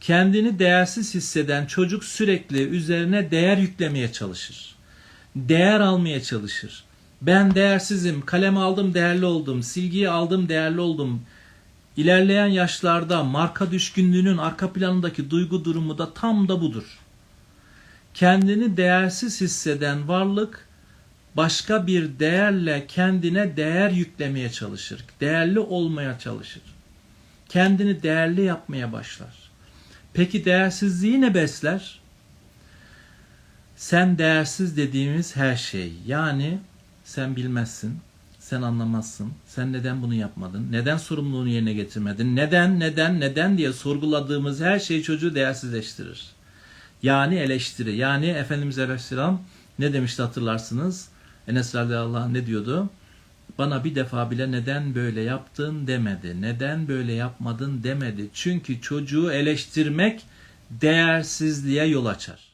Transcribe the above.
Kendini değersiz hisseden çocuk sürekli üzerine değer yüklemeye çalışır. Değer almaya çalışır. Ben değersizim, kalem aldım değerli oldum, silgiyi aldım değerli oldum. İlerleyen yaşlarda marka düşkünlüğünün arka planındaki duygu durumu da tam da budur. Kendini değersiz hisseden varlık başka bir değerle kendine değer yüklemeye çalışır. Değerli olmaya çalışır. Kendini değerli yapmaya başlar. Peki değersizliği ne besler? Sen değersiz dediğimiz her şey. Yani sen bilmezsin, sen anlamazsın, sen neden bunu yapmadın, neden sorumluluğunu yerine getirmedin, neden, neden, neden diye sorguladığımız her şey çocuğu değersizleştirir. Yani eleştiri. Yani Efendimiz Aleyhisselam ne demişti hatırlarsınız? Enes radıyallahu anh ne diyordu? Bana bir defa bile neden böyle yaptın demedi. Neden böyle yapmadın demedi. Çünkü çocuğu eleştirmek değersizliğe yol açar.